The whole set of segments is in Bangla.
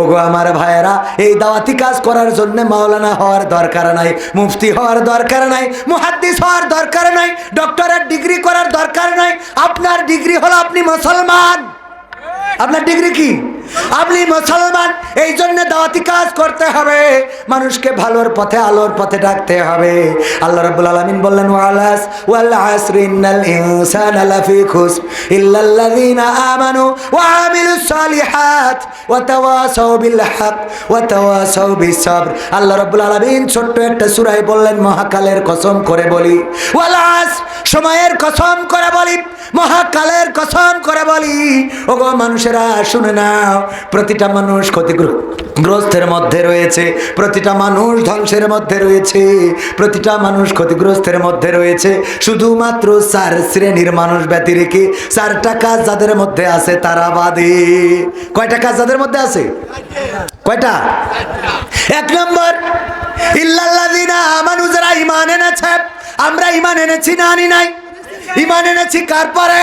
ওগো আমার ভাইয়েরা, এই দাওয়াতি কাজ করার জন্য মাওলানা হওয়ার দরকার নাই, মুফতি হওয়ার দরকার নাই, মুহাদ্দিস হওয়ার দরকার নাই ডক্টরের ডিগ্রি করার দরকার নাই, আপনার ডিগ্রি হলো আপনি মুসলমান। আপনার ডিগ্রি কি? আপনি মুসলমান এই জন্য দাওয়াতি কাজ করতে হবে। মানুষকে ভালোর পথে, আলোর পথে ডাকতে হবে। আল্লাহ রাব্বুল আলামিন বললেন, ওয়ালাস ওয়াল লাফি ইল্লাল্লাযিনা আমানু ওয়া আমিলুস ওয়া তাওয়াসাউ বিল হক ওয়া তাওয়াসাউ বিস সাবর আল্লাহ রাব্বুল আলামিন ছোট্ট একটা সূরায় বললেন, মহাকালের কসম করে বলি। ওয়ালাস, সময়ের কসম করে বলি মহাকালের কসম করে বলি। ওগো মানুষেরা, শুনে নাও, প্রতিটা মানুষ ক্ষতিগ্রস্তের মধ্যে রয়েছে। প্রতিটা মানুষ ধ্বংসের মধ্যে রয়েছে। প্রতিটা মানুষ ক্ষতিগ্রস্তের মধ্যে রয়েছে। শুধুমাত্র চার শ্রেণির মানুষ ব্যতি রেখে কাজ যাদের মধ্যে আছে তারা বাদে। কয়টা কাজ যাদের মধ্যে আছে? কয়টা? এক নম্বর, ইল্লাল্লাযিনা আমানু, যারা ঈমান এনেছে, আমরা ঈমান এনেছি না, আনি নাই। ঈমান এনেছি কার পরে?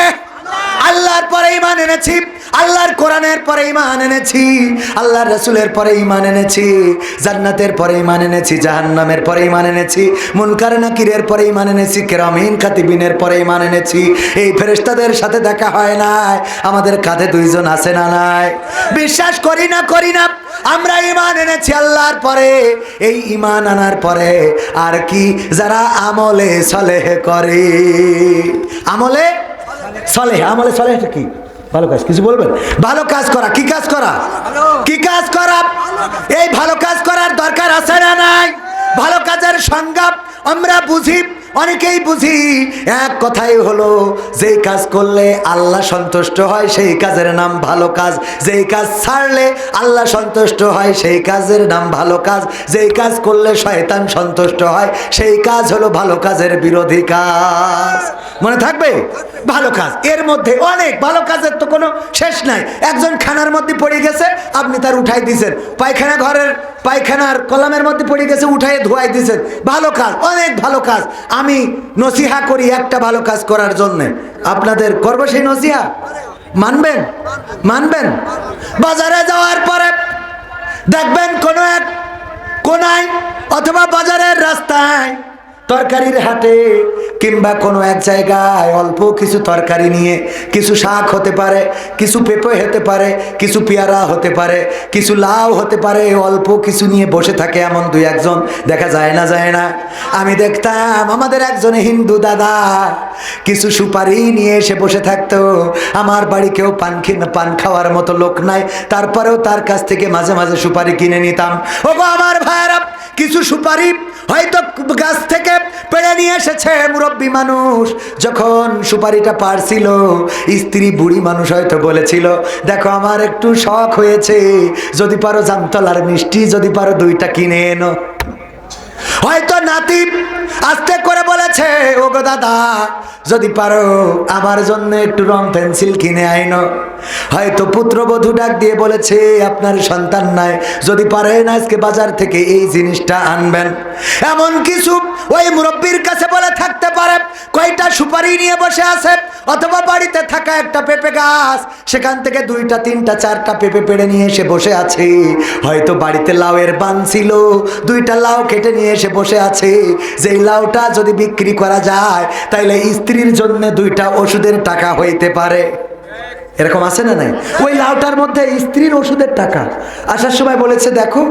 আল্লাহর পরে ঈমান এনেছি। আল্লাহর কোরআনের পরে ঈমান এনেছি। আল্লাহর রসুলের পরে ঈমান এনেছি। জান্নাতের পরে ঈমান এনেছি। জাহান্নামের পরে ঈমান এনেছি। মুনকার নাকিরের পরে ঈমান এনেছি। কেরামিন কাতিবিনের পরে ঈমান এনেছি। এই ফেরেশতাদের সাথে দেখা হয় নাই। আমাদের কাঁধে দুইজন আছে না নাই? বিশ্বাস করি না করি না। আমরা ইমান এনেছি আল্লাহর পরে। এই ইমান আনার পরে আর কি যারা আমলে সলেহ করে। আমলে সলেহ আমলে সলেহ কি? ভালো কাজ কিছু বলবেন? ভালো কাজ করা কি কাজ করা? কি কাজ করা? এই ভালো কাজ করার দরকার আছে না নাই? ভালো কাজের সংজ্ঞা আমরা বুঝি অনেকেই বুঝি এক কথাই হলো, যেই কাজ করলে আল্লাহ সন্তুষ্ট হয়, সেই কাজের নাম ভালো কাজ। যেই কাজ ছাড়লে আল্লাহ সন্তুষ্ট হয়, সেই কাজের নাম ভালো কাজ। যেই কাজ করলে শয়তান সন্তুষ্ট হয়, সেই কাজ হলো ভালো কাজের বিরোধী কাজ। মনে থাকবে? ভালো কাজ। এর মধ্যে অনেক ভালো কাজের তো কোনো শেষ নাই। একজন খানার মধ্যে পড়ে গেছে, আপনি তার উঠাই দিয়েছেন পায়খানা ঘরের, পায়খানার কলামের মধ্যে পড়ে গেছে উঠাই ধোয়াই দিয়েছেন ভালো কাজ, অনেক ভালো কাজ। আমি নসিহা করি একটা ভালো কাজ করার জন্য। আপনাদের করব সেই নসিহা? মানবেন? মানবেন? বাজারে যাওয়ার পরে দেখবেন কোনো এক কোনায় অথবা বাজারের রাস্তায় তরকারির হাটে কিংবা কোনো এক জায়গায় অল্প কিছু তরকারি নিয়ে কিছু শাক হতে পারে, কিছু পেঁপে হতে পারে, কিছু পেয়ারা হতে পারে, কিছু লাউ হতে পারে, অল্প কিছু নিয়ে বসে থাকে এমন দুই একজন। দেখা যায় না যায় না। আমি দেখতাম আমাদের একজন হিন্দু দাদা, কিছু সুপারি নিয়ে এসে বসে থাকতো। আমার বাড়ি কেউ পান পান খাওয়ার মতো লোক নাই। তারপরেও তার কাছ থেকে মাঝে মাঝে সুপারি কিনে নিতাম। ও আমার ভাইয়েরা কিছু সুপারি হয়তো গাছ থেকে পেড়ে নিয়ে এসেছে, মুরব্বী মানুষ। যখন সুপারিটা পারছিল, স্ত্রী বুড়ি মানুষ হয়তো বলেছিল, দেখো, আমার একটু শখ হয়েছে। যদি পারো জামতলার মিষ্টি, যদি পারো দুইটা কিনে এনো। হয়তো নাতি আস্তে করে বলেছে ও গো দাদা, যদি পারো আমার জন্য একটু রং পেন্সিল কিনে আইনো। হয়তো পুত্রবধূ ডাক দিয়ে বলেছে, আপনার সন্তান নাই, যদি পারেন আজকে বাজার থেকে এই জিনিসটা আনবেন। এমন কিছু ওই মুরব্বীর কাছে বলে থাকতে পারে। কয়টা সুপারি নিয়ে বসে আছে, অথবা বাড়িতে থাকা একটা পেঁপে গাছ, সেখান থেকে দুইটা, তিনটা, চারটা পেঁপে পেড়ে নিয়ে এসে বসে আছে। হয়তো বাড়িতে লাউয়ের বান ছিল, দুইটা লাউ কেটে নিয়ে এসে বসে আছে। যে লাউটা যদি বিক্রি করা যায়, তাইলে স্ত্রীর জন্য দুইটা ওষুধের টাকা হইতে পারে। এরকম আছে না নাই? ওই লাউটার মধ্যে স্ত্রীর ওষুধের টাকা। আসার সময় বলেছে, দেখো,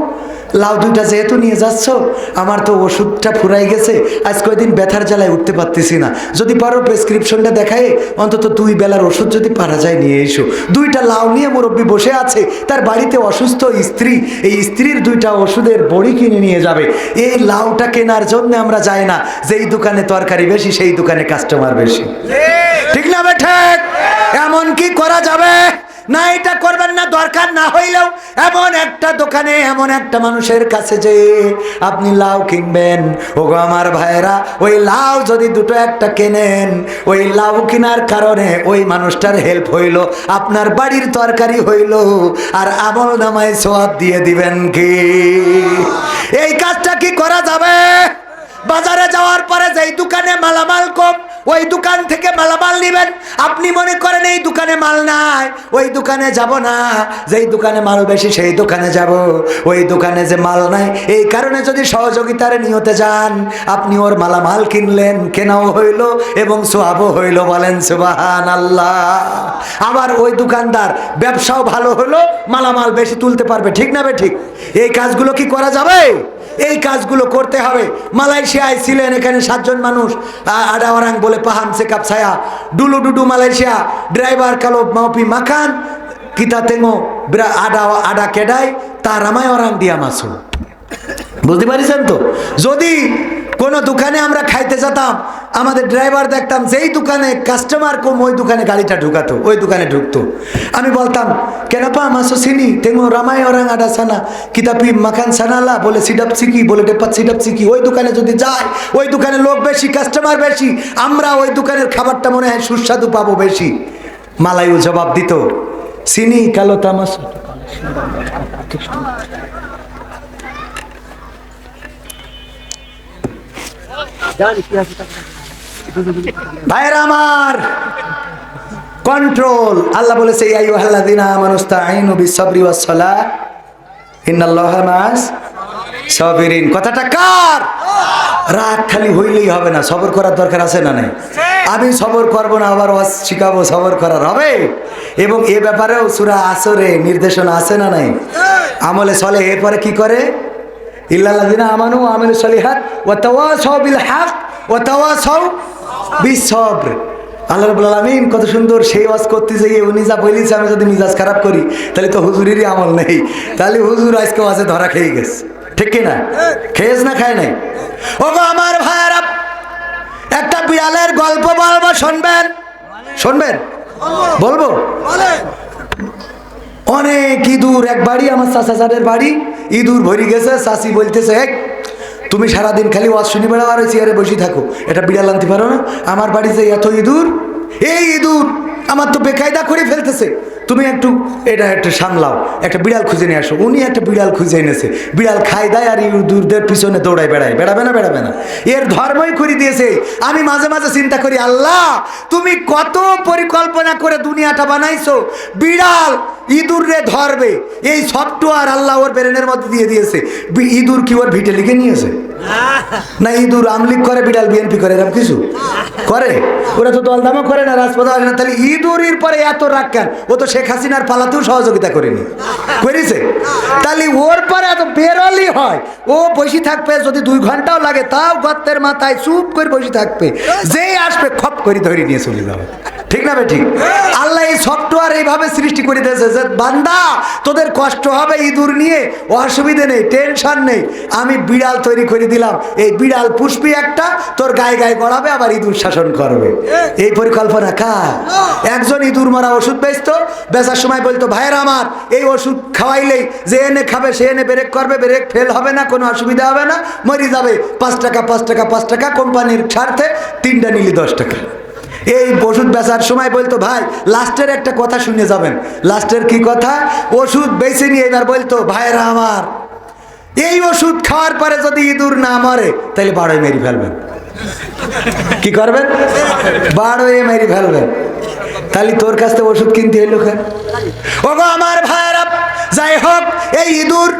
লাউ দুইটা যেহেতু নিয়ে যাচ্ছ, আমার তো ওষুধটা ফুরাই গেছে, আজ কয়দিন ব্যথার জ্বালায় উঠতে পারতেছি না। যদি পারো প্রেসক্রিপশনটা দেখায়, অন্তত দুই বেলার ওষুধ যদি পারা যায় নিয়ে এসো। দুইটা লাউ নিয়ে মুরব্বী বসে আছে, তার বাড়িতে অসুস্থ স্ত্রী, এই স্ত্রীর দুইটা ওষুধের বড়ি কিনে নিয়ে যাবে। এই লাউটা কেনার জন্য আমরা যাই না, যেই দোকানে তরকারি বেশি, সেই দোকানে কাস্টমার বেশি। ঠিক না ঠিক। এমন কি করা যাবে? না, এটা করবেন না, দরকার না হইলেও এমন একটা দোকানে, এমন একটা মানুষের কাছে যে আপনি লাউ কিনবেন। ওগো আমার ভাইয়েরা, ওই লাউ যদি দুটো একটা কেনেন, ওই লাউ কেনার কারণে ওই মানুষটার হেল্প হইল, আপনার বাড়ির তরকারি হইল, আর আমল নামায় সোয়াব দিয়ে দিবেন কি? এই কাজটা কি করা যাবে? বাজারে যাওয়ার পরে যেই দোকানে মালামাল কম ওই দোকান থেকে মালামাল নেবেন। আপনি মনে করেন এই দোকানে মাল নাই, ওই দোকানে যাব না। যেই দোকানে মাল বেশি, সেই দোকানে যাব। ওই দোকানে যে মাল নাই, এই কারণে যদি সহযোগিতার নিয়তে যান, আপনি ওর মালামাল কিনলেন, কেনাও হইল এবং সোয়াবও হইল বলেন সুবাহান আল্লাহ আবার ওই দোকানদার ব্যবসাও ভালো হলো, মালামাল বেশি তুলতে পারবে, ঠিক না বে ঠিক? এই কাজগুলো কি করা যাবে? এই কাজগুলো করতে হবে। মালয়েশিয়ায় ছিলেন এখানে সাতজন মানুষ। আডাওয়ারাং বলে পাহান সেকাপ ছায়া। ডুলু ডুডু মালয়েশিয়া, ড্রাইভার কালো মাউপি মাখান, কিতা তেঙো আডা আডা কেডাই তার আমায় ওরাং দিয়া মাসু বুঝতে পারিছেন তো? যদি কোনো দোকানে আমরা খাইতে যেতাম, আমাদের ড্রাইভার দেখতাম, যেই দোকানে কাস্টমার কম, ওই দোকানে গাড়িটা ঢুকাতো, ওই দোকানে ঢুকতো। আমি বলতাম কেনাপা মাসো সিনি, তেমো রামায় ওরাং আডা সানা কিতাপি মাখান সানালা, বলে সিডাপ সিকি, বলে ডেপাত সিডাপ সিকি, ওই দোকানে যদি যায়, ওই দোকানে লোক বেশি কাস্টমার বেশি, আমরা ওই দোকানের খাবারটা মনে হয় সুস্বাদু পাবো বেশি। মালায়ু জবাব দিত, সিনি কালো তামাস ভাইরা আমার কন্ট্রোল আল্লাহ বলেছে আইয়ু আল্লাযিনা আমানুস্তাঈনু বিসসাবরি ওয়াস সালাহ ইন্নাল্লাহা মাস সাবিরিন। কথাটা কার? রাগ খালি হইলেই হবে না, সবর করার দরকার আছে না নাই? আমি সবর করব না, আবার ওয়াজ শিখাবো, সবর করার হবে? এবং এ ব্যাপারেও সূরা আসরে নির্দেশনা আছে না নাই? আমলে চলে এরপরে কি করে? ইল্লাল্লাযিনা আমানু ওয়া আমিলুস সলিহাত ওয়া তাওয়াসাউ বিল হক ওয়া তাওয়াসাউ বিসবর আল্লাহ রাব্বুল আলামিন কত সুন্দর সেই ওয়াজ করতে যাইয়ে উনি যা বলিছে আমি যদি মিজাজ খারাপ করি, তাহলে তো হুজুরেরই আমল নেই। তাহলে হুজুর আজকে ওয়াজে ধরা খেয়ে গেছে। ঠিক কি না খেয়েছ না খায় নাই? ও আমার ভাইয়ারা একটা বিড়ালের গল্প বলব, শুনবেন? শুনবেন? বলব? অনেক ইঁদুর, এক বাড়ি, আমার চাচা চারের বাড়ি। ইঁদুর ভরি গেছে চাষি বলতেছে এক তুমি সারাদিন খালি ওয়াজ শুনি বেড়া আর চেয়ারে বসে থাকো। এটা বিড়াল আনতে পারো না। আমার বাড়িতে এত ইঁদুর, এই ইঁদুর আমার তো বেকায়দা করে ফেলতেছে। তুমি একটু এটা একটু সামলাও, একটা বিড়াল খুঁজে নিয়ে আসো। উনি একটা বিড়াল খুঁজে এনেছে। বিড়াল খাই দেয় আর ইঁদুরদের পিছনে দৌড়ায় বেড়ায়। বেড়াবে না বেড়াবে না। এর ধর্মই করে দিয়েছে। আমি মাঝে মাঝে চিন্তা করি, আল্লাহ, তুমি কত পরিকল্পনা করে দুনিয়াটা বানাইছো। বিড়াল ইঁদুর রে ধরবে। এই সফটওয়্যার আল্লাহ ওর ব্রেনের মধ্যে দিয়ে দিয়েছে। ইঁদুর কি ওর ভিটে লিখে নিয়েছে? না, ইঁদুর আমলিক করে, বিড়াল বিএনপি করে, এরকম কিছু? করে? ওরা তো দলদামও করে না, রাজপথ তাহলে ইঁদুরের পরে এত রাগ কেন? ও তো শেখ হাসিনার পালাতেও সহযোগিতা করেনি। করেছে। তাহলে ওর পরে এত বেরোলি হয়। ও বসে থাকবে, যদি দুই ঘন্টাও লাগে, তাও গর্তের মাথায় চুপ করে বসে থাকবে। যেই আসবে খপ করে ধরে নিয়ে চলে যাবে। ঠিক না ঠিক আল্লাহ এই সফটওয়্যার এইভাবে সৃষ্টি করে দিয়েছে যে বান্দা তোদের কষ্ট হবে ইঁদুর নিয়ে অসুবিধে নেই টেনশন নেই। আমি বিড়াল তৈরি করে দিলাম এই বিড়াল পুষ্পি একটা তোর গায়ে গায়ে গড়াবে আবার ইঁদুর শাসন করবে। এই পরিকল্পনা কার? একজন ইঁদুর মারা ওষুধ বেচতো বেচার সময় বলতো ভাইয়ের আমার এই ওষুধ খাওয়াইলেই যে এনে খাবে সে এনে ব্রেক করবে ব্রেক ফেল হবে না কোনো অসুবিধা হবে না মরি যাবে। পাঁচ টাকা পাঁচ টাকা পাঁচ টাকা কোম্পানির স্বার্থে তিনটা নিলি দশ টাকা। এই ওষুধ বেচার সময় বলতো, ভাই, লাস্টের একটা কথা শুনে যাবেন। লাস্টের কি কথা? ওষুধ বেছে নিয়ে এবার বলতো ভাইরা আমার, এই ওষুধ খাওয়ার পরে যদি ইঁদুর না মরে, তাহলে বারোয় মেরে ফেলবেন। কি করবেন? বারোয় মেরে ফেলবেন। তাহলে তোর কাছ থেকে ওষুধ কিনতে এলো কেন? ওগো আমার ভাইয়েরা, যাই হোক, এই ইঁদুর,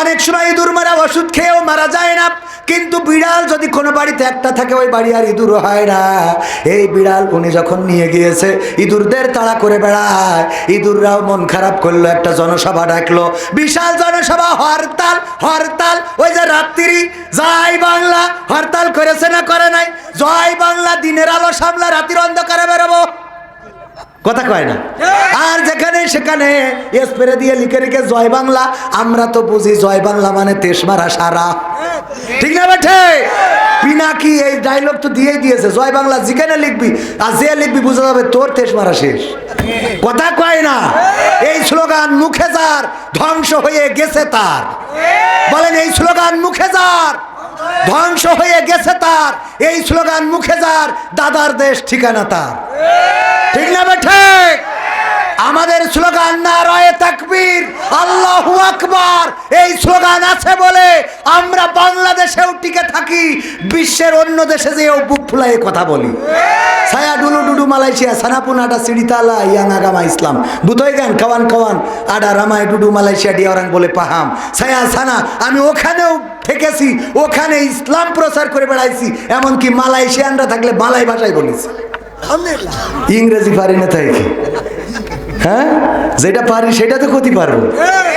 অনেক সময় ইঁদুর মারা ওষুধ খেয়েও মারা যায় না। কিন্তু বিড়াল যদি কোনো বাড়িতে একটা থাকে, ওই বাড়ি আর ইঁদুর হয় না। এই বিড়াল উনি যখন নিয়ে গিয়েছে, ইঁদুরদের তাড়া করে বেড়ায়। ইঁদুররাও মন খারাপ করল, একটা জনসভা ডাকলো, বিশাল জনসভা, হরতাল হরতাল, ওই যে রাত্রি, জয় বাংলা, হরতাল করেছে না করে নাই? জয় বাংলা, দিনের আলো সামলা, রাতির অন্ধকারে বেরোবো। কথা কয় না। আর যেখানে সেখানে স্প্রে দিয়ে লিখে রেখে জয় বাংলা, আমরা তো বুঝি জয় বাংলা মানে তেস মারা সারা। ঠিক না বেঠে? পিনাকি এই ডায়লগ তো দিয়েই দিয়েছে, জয় বাংলা যেখানে লিখবি আর যে লিখবি বুঝা যাবে তোর তেস শেষ। কথা কয় না, এই স্লোগান মুখে যার, ধ্বংস হয়ে গেছে তার। বলেন, এই স্লোগান মুখে যার, ধ্বংস হয়ে গেছে তার। এই স্লোগান মুখে যার, দাদার দেশ ঠিকানা তার। ঠিক না বেঠে? আমাদের স্লোগান না রয়ে তাকবীর, আল্লাহু আকবার। এই স্লোগান আছে বলে আমরা বাংলাদেশেও টিকে থাকি, বিশ্বের অন্য দেশে যেও বুক ফুলাই কথা বলি। ছায়া ডুলু ডুডু মালয়েশিয়া, সানাপুন আডা সিঁড়িতালা ইয়াং ইসলাম। বুতই গান, কাওয়ান কাওয়ান, আডা রামাই ডুডু মালয়েশিয়া ডিয়ারাং বলে পাহাম। ছায়া সানা, আমি ওখানেও থেকেছি ওখানে ইসলাম প্রচার করে বেড়াইছি, এমনকি মালয়েশিয়ানরা থাকলে মালাই ভাষায় বলেছি ইংরেজি পারি না তাই হ্যাঁ? যেটা পারি সেটা তো ক্ষতি পারব।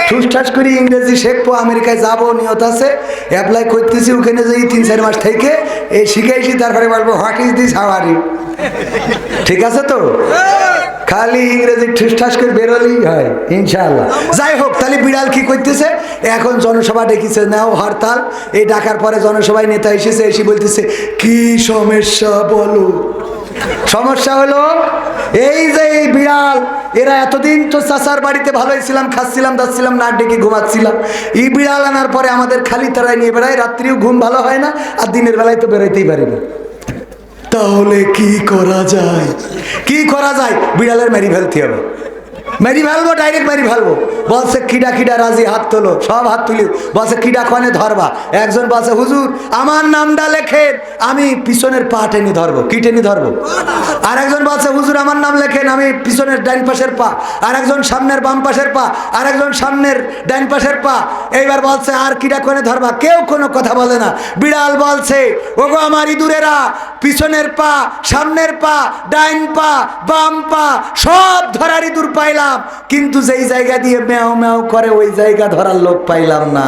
ঠুসঠাস করে ইংরেজি শিখব আমেরিকায় যাব নিয়ত আছে। অ্যাপ্লাই করতেছি ওখানে যাই তিন চার মাস থেকে এই শিখাইছি তারপরে বলব হোয়াট ইজ দিস হাওয়ারি ঠিক আছে তো? খালি ইংরেজি ঠুসঠাস করে বেরোলেই হয় ইনশাআল্লাহ। যাই হোক তাহলে বিড়াল কি করতেছে? এখন জনসভা ডেকেছে নাও হরতাল। এই ডাকার পরে জনসভায় নেতা এসেছে এসে বলতেছে কি সমস্যা বলো? সমস্যা হলো এই যে এই বিড়াল এরা এতদিন তো চাষার বাড়িতে ভালোই ছিলাম, খাচ্ছিলাম, দাচ্ছিলাম, না ডেকে ঘুমাচ্ছিলাম। এই বিড়াল আনার পরে আমাদের খালি তারাই নিয়ে বেড়ায়, রাত্রিও ঘুম ভালো হয় না, আর দিনের বেলায় তো বেরোতেই পারি না। তাহলে কি করা যায়? কি করা যায়? বিড়ালের মেরি ফেলতে হবে। মেরি ফেলব ডাইরেক্ট মেরি ফেলব বলছে, কিডা কিডা, রাজি, হাত তোলো, সব হাত তুলি। বলছে, কিডা কনে ধরবা? একজন বলছে, হুজুর, আমার নামটা লেখেন, আমি পিছনের পা টেনে ধরবো। কি টেনে ধরবো? আর একজন বলছে, হুজুর, আমার নাম লেখেন, আমি পিছনের ডাইন পাশের পা। আর একজন সামনের বাম পাশের পা। আর একজন সামনের ডাইন পাশের পা। এইবার বলছে, আর কিডা কোনে ধরবা? কেউ কোনো কথা বলে না। বিড়াল বলছে, ওগো আমার ইঁদুরেরা, পিছনের পা, সামনের পা, ডাইন পা, বাম পা, সব ধরার ইঁদুর পাইলাম। কিন্তু যেই জায়গা দিয়ে ম্যাও ম্যাও করে, ওই জায়গা ধরার লোক পাইলাম না।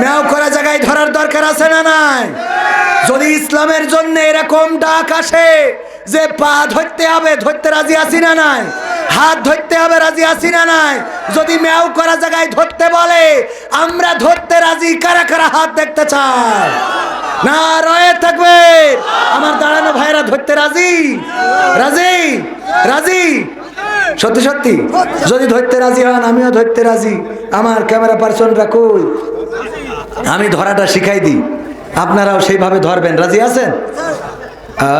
ম্যাও করা জায়গায় ধরার দরকার আছে না নাই? যদি ইসলামের জন্য এরকম ডাক আসে যে পা ধরতে হবে, ধরতে রাজি আছি না নাই? হাত ধরতে হবে, রাজি আছি না নাই? যদি ম্যাও করা জায়গায় ধরতে বলে, আমরা ধরতে রাজি, কারা কারা হাত দেখতে চাই না, রয়ে থাকবে। আমার দাঁড়ানো ভাইরা ধরতে রাজি? রাজি? রাজি? সত্যি সত্যি? যদি ধরতে রাজি হন, আমিও ধরতে রাজি। আমার ক্যামেরা পার্সনরা কই? আমি ধরাটা শিখাই দিই। আপনারাও সেইভাবে ধরবেন। রাজি আছেন?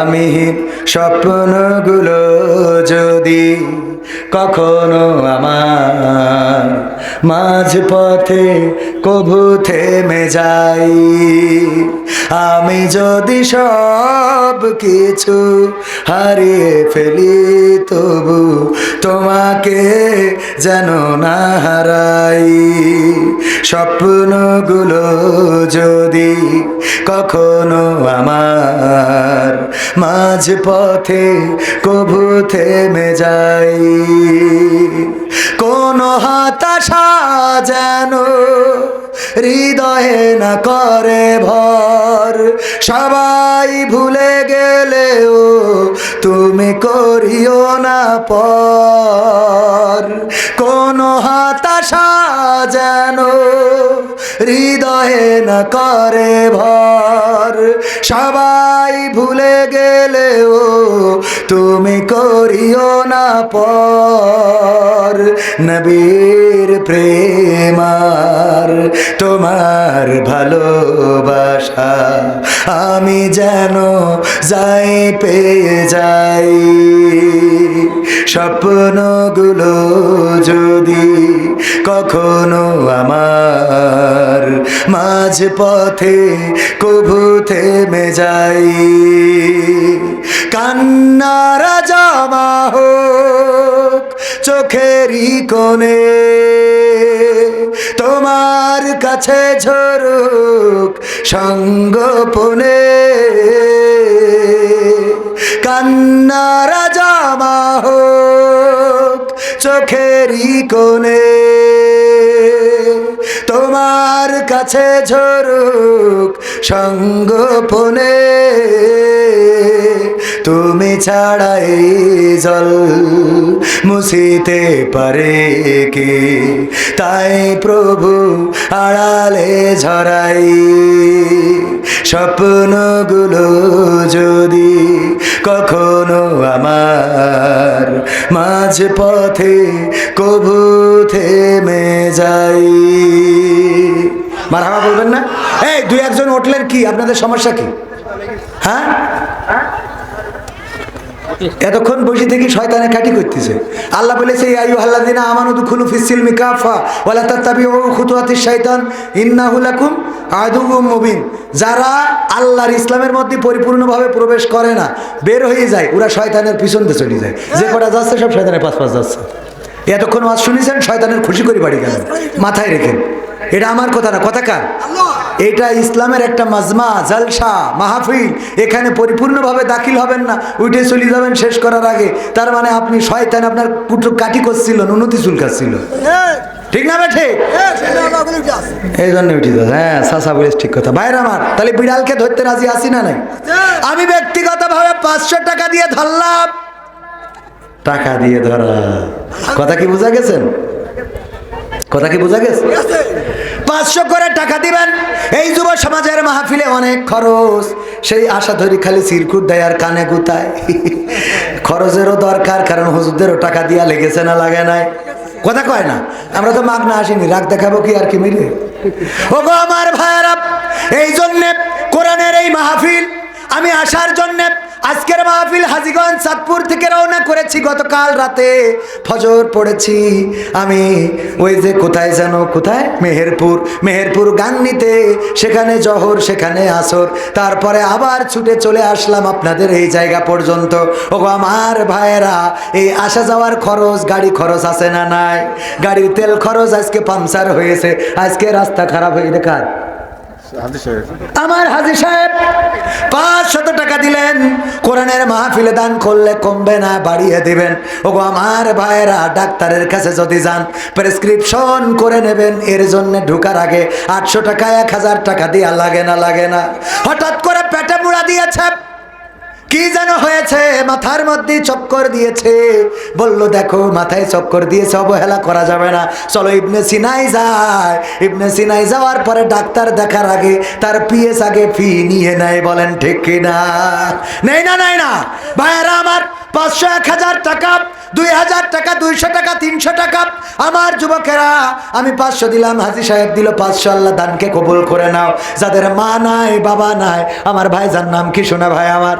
আমি স্বপ্নগুলো যদি কখনো আমার মাঝ পথে কভু থেমে যাই। আমি যদি সব কিছু হারিয়ে ফেলি, তবু তোমাকে যেন না হারাই। স্বপ্নগুলো যদি কখনো আমার মাঝ পথে কভু থেমে যাই কোন হতাশা যেন হৃদয়ে না করে ভর। সবাই ভুলে গেলেও তুমি করিও না পর। কোন হতাশা যেন হৃদয়ে না করে ভর। সবাই ভুলে গেলেও তুমি করিও না পর নবীর প্রেমার তোমার ভালোবাসা, আমি যেন যাই পেয়ে যাই। স্বপ্নগুলো যদি কখনো আমার মাঝ পথে কভু থেমে যাই। কান্নারা জমা হোক চোখেরই কোণে তোমার কাছে ঝরুক সঙ্গপনে কান্নারা জামা হোক চোখেরই কোণে। তোমার কাছে ঝরুক সঙ্গোপনে। তুমি ছাড়াই জল মুছিতে পারে কে? তাই প্রভু আড়ালে ঝরাই। স্বপ্নগুলো যদি কখনো আমার মাঝ পথে কভু থেমে যাই মারহাবা বলবেন না? এই, দুই একজন উঠলেন কি? আপনাদের সমস্যা কি? হ্যাঁ? এতক্ষণ বসে থেকে শয়তানে কাটি করতেছে। আল্লাহ বলেছে আয়ু আল্লাদিনা আমানু দুখুলু ফিসিল মিকাফা খুতুয়াতিশ শাইতান, ইন্নাহু লাকুম আদুউম মুবিন। যারা আল্লাহর ইসলামের মধ্যে পরিপূর্ণভাবে প্রবেশ করে না, বের হয়ে যায়, ওরা শয়তানের পিছন দিয়ে চলে যায়। যে কটা যাচ্ছে, সব শয়তানের পাশ পাশ যাচ্ছে। এতক্ষণ ওয়াজ শুনেছেন, শয়তানের খুশি করে বাড়ি গেলেন। মাথায় রেখেন। এটা আমার কথা না, কথা কার? এটা ইসলামের একটা মাজমা, জালসা, মাহফিল। এখানে পরিপূর্ণভাবে দাখিল হবেন না, উঠে চলে যাবেন শেষ করার আগে। তার মানে আপনি শয়তান আপনার কুটু কাটি করছিল উন্নতি চুলকাচ্ছিল ঠিক না বেঠে? এই জন্য উঠি হ্যাঁ সাসা বলিস ঠিক কথা। বাইরে আমার, তাহলে বিড়ালকে ধরতে রাজি আসি না নাই? আমি ব্যক্তিগতভাবে পাঁচশো টাকা দিয়ে ধরলাম। টাকা দিয়ে ধরা। কথা কি বোঝা গেছেন? কথা কি বোঝা গেছে? পাঁচশো করে টাকা দিবেন। এই যুব সমাজের মাহফিলে অনেক খরচ। সেই আশা ধরি খালি সিরকুট দেয় আর কানে গুতায়। খরচেরও দরকার, কারণ হুজুরদেরও টাকা দিয়া লেগেছে না, লাগে নাই। কথা কয় না? আমরা তো মাগ না আসিনি, রাগ দেখাবো কি আর কি মিলে? গো আমার ভাইয়ারা, এই জন্যে কোরআনের এই মাহফিল আমি আসার জন্যে আজকের মাহফিল হাজিগঞ্জ চাঁদপুর থেকে রওনা করেছি গতকাল রাতে। ফজর পড়েছি আমি। ওই যে কোথায় যেন, কোথায়? মেহেরপুর। মেহেরপুর গান নিতে সেখানে জহর, সেখানে আসর। তারপরে আবার ছুটে চলে আসলাম আপনাদের এই জায়গা পর্যন্ত। ও আমার ভাইয়েরা, এই আসা যাওয়ার খরচ, গাড়ি খরচ আছে না নাই? গাড়ির তেল খরচ আজকে পাংচার হয়েছে। আজকে রাস্তা খারাপ হয়ে দেখার আমার হাজি সাহেব, পাঁচ শত টাকা দিলেন, কোরআনের মাহফিলে দান করলে কমবে না, বাড়িয়ে দিবেন। ওগো আমার ভাইয়েরা, ডাক্তারের কাছে যদি যান, প্রেসক্রিপশন করে নেবেন, এর জন্য ঢুকার আগে আটশো টাকা, এক হাজার টাকা দিয়া লাগে না লাগে না। হঠাৎ করে পেটে মুড়া দিয়েছে। কি যেন হয়েছে? মাথার মধ্যে চক্কর দিয়েছে। বলল, দেখো, মাথায় চক্কর দিয়েছে, অবহেলা করা যাবে না। চলো, ইবনে সিনাই যায়। ইবনে সিনাই যাওয়ার পরে ডাক্তার দেখার আগে তার পিএস আগে ফি নিয়ে নেয়, বলেন, ঠিক কিনা নেই না নেই না। ভাইয়েরা, আমার পাঁচশো এক হাজার টাকা, দুই হাজার টাকা, দুইশো টাকা, তিনশো টাকা। আমার যুবকেরা, আমি পাঁচশো দিলাম, হাজি সাহেব দিল, পাঁচশো আল্লাহ দানকে কবুল করে নাও। যাদের মা নাই, বাবা নাই, আমার ভাইজার নাম কি শোনা ভাই আমার?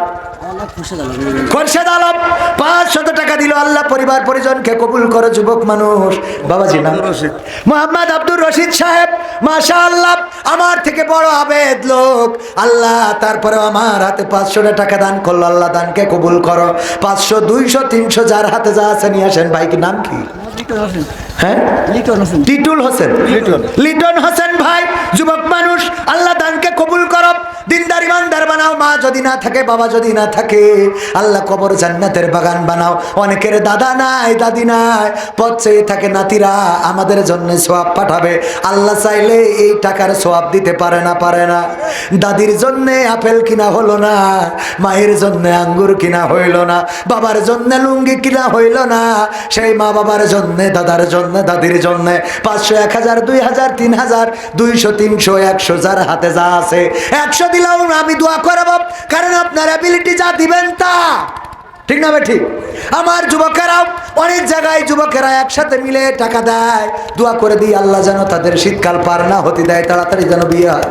খোরশেদ আলম পাঁচশত টাকা দিল আল্লাহ পরিবার পরিজনকে কবুল করো যুবক মানুষ। বাবাজি নাম মোহাম্মদ আব্দুর রশিদ সাহেব মাশা আল্লাহ আমার থেকে বড় আবেদ লোক। আল্লাহ তারপরে আমার হাতে পাঁচশো টাকা দান করল আল্লাহ দানকে কবুল করো। পাঁচশো দুইশো তিনশো যার হাতে যা আছে নিয়ে আসেন। ভাই কি নাম কি? হ্যাঁ? টিটুল হোসেন। লিটন হোসেন ভাই যুবক মানুষ আল্লাহ দানকে কবুল দিনদার ইমানদার বানাও, মা যদি না থাকে, বাবা যদি না থাকে। আল্লাহ কবর জান্নাতের বাগান বানাও। অনেকের দাদা নাই, দাদি নাই, পথ থাকে নাতিরা, আমাদের জন্য সোয়াব পাঠাবে। আল্লাহ চাইলে এই টাকার সোয়াব দিতে পারে না পারে না। দাদির জন্য আপেল কিনা হলো না, মায়ের জন্য আঙ্গুর কিনা হইল না, বাবার জন্য লুঙ্গি কিনা হইল না, সেই মা বাবার জন্য, দাদার জন্য, দাদির জন্য, পাঁচশো, এক হাজার, দুই হাজার, তিন হাজার, দুইশো, তিনশো, একশো যার হাতে যা আছে, একশো দিলেও আমি দোয়া করাবো কারণ আপনার অ্যাবিলিটি যা দিবেন তা। ঠিক না ঠিক? আমার যুবকেরাও অনেক জায়গায় যুবকেরা একসাথে মিলে টাকা দেয়। দোয়া করে দিই আল্লাহ যেন তাদের শীতকাল পার না হতে দেয় তাড়াতাড়ি যেন বিয়ে হয়।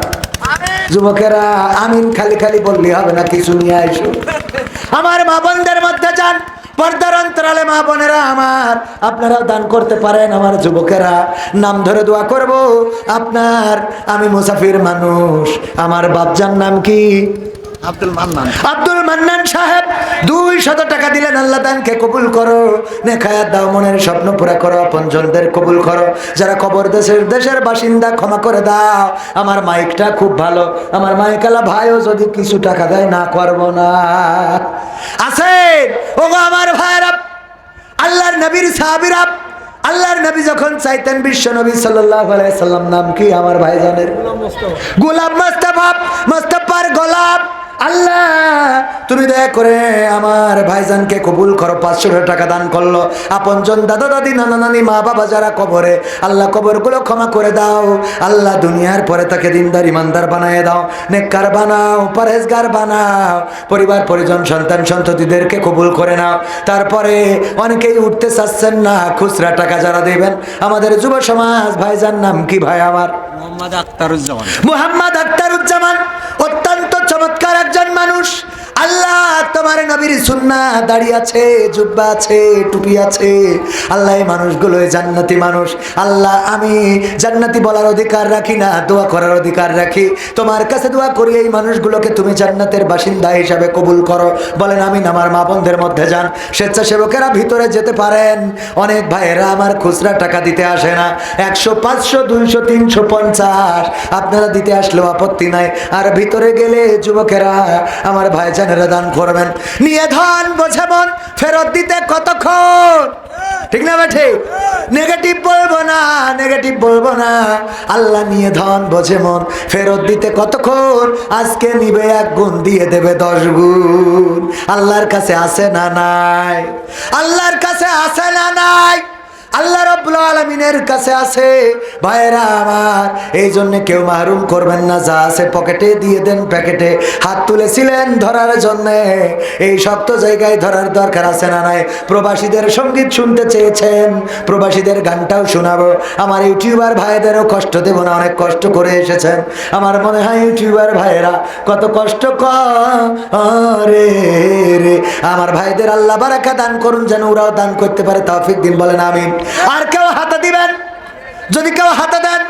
যুবকেরা আমিন খালি খালি বললি হবে না কিছু নিয়ে আইসো। আমার মা বোনদের মধ্যে যান। পর্দার অন্তরালে মা বোনেরা আমার। আপনারাও দান করতে পারেন আমার যুবকেরা। নাম ধরে দোয়া করব, আপনার, আমি মুসাফির মানুষ। আমার বাপজার নাম কি? আব্দুল মান্নান। আব্দুল মান্নান সাহেব দুই শত টাকা দিলেন আল্লাহ দানকে কবুল করো। নেখায়াত দাও মনের স্বপ্ন পুরা করো আপনজনদের কবুল করো। যারা কবর দেশের দেশের বাসিন্দা ক্ষমা করে দাও। আমার মাইকটা খুব ভালো। আমার মাইকালা ভাইও যদি কিছু টাকা দেয় না করব না। আছেন ও আমার ভাইরা আল্লাহর নবীর সাহাবিরা আল্লাহর নবী যখন চাইতেন বিশ্ব নবী সাল্লাল্লাহু সাল্লাম নাম কি আমার ভাইজানের? গোলাপ মোস্তফা। মোস্তফার গোলাপ আল্লাহ তুমি দয়া করে আমার ভাইজানকে কবুল করো পাঁচশো টাকা দান করল। আপনজন দাদা দাদি নানা নানি মা বাবা যারা কবরে আল্লাহ কবরগুলো ক্ষমা করে দাও। আল্লাহ দুনিয়ার পরে তাকে দিনদার ইমানদার বানায় দাও। নেককার বানাও পরেজগার বানাও। পরিবার পরিজন সন্তান সন্ততিদেরকে কবুল করে নাও। তারপরে অনেকেই উঠতে চাচ্ছেন না খুচরা টাকা যারা দেবেন। আমাদের যুব সমাজ ভাইজান নাম কি ভাই আমার? মোহাম্মদ আখতারুজ্জামান। মুহাম্মদ একজন মানুষ আল্লাহ তোমার নবীর সুন্না দাড়ি আছে, জুব্বা আছে, টুপি আছে। আল্লাহ এই মানুষগুলো জান্নাতি মানুষ। আল্লাহ আমি জান্নাতি বলার অধিকার রাখি না, দোয়া করার অধিকার রাখি। তোমার কাছে দোয়া করি এই মানুষগুলোকে তুমি জান্নাতের বাসিন্দা হিসাবে কবুল করো। বলেন আমি আমার মা বোনদের মধ্যে যান। স্বেচ্ছাসেবকেরা ভিতরে যেতে পারেন। অনেক ভাইয়েরা আমার খুচরা টাকা দিতে আসে না। একশো, পাঁচশো, দুইশো, তিনশো, পঞ্চাশ। আপনারা দিতে আসলেও আপত্তি নাই। আর ভিতরে গেলে যুবকেরা, আমার ভাইজানেরা দান করবেন। নিয়ে ধন বোঝে মন, ফেরত দিতে কতক্ষণ? ঠিক না বেঠে? নেগেটিভ বলব না নেগেটিভ বলব না। আল্লাহ নিয়ে ধন বোঝে মন, ফেরত দিতে কতক্ষণ? আজকে নিবে এক গুণ, দিয়ে দেবে দশ গুণ। আল্লাহর কাছে আসে না নাই? আল্লাহর কাছে আসে না নাই? আল্লাহ রব্বুল আলমিনের কাছে আছে। ভাইরা আমার এই জন্য কেউ মাহরুম করবেন না, যা আছে পকেটে দিয়ে দেন প্যাকেটে। হাত তুলেছিলেন ধরার জন্য, এই শক্ত জায়গায় ধরার দরকার আছে না নাই। প্রবাসীদের সংগীত শুনতে চেয়েছেন, প্রবাসীদের গানটাও শোনাবো। আমার ইউটিউবার ভাইদেরও কষ্ট দেব না, অনেক কষ্ট করে এসেছেন। আমার মনে হয় ইউটিউবার ভাইয়েরা, কত কষ্ট করে রে। আমার ভাইদের আল্লাহ বারাকা দান করুন, যেন ওরাও দান করতে পারে, তৌফিক দিন, বলেন আমিন। আর কেউ হাতে দিবেন? যদি কেউ হাতে দেন?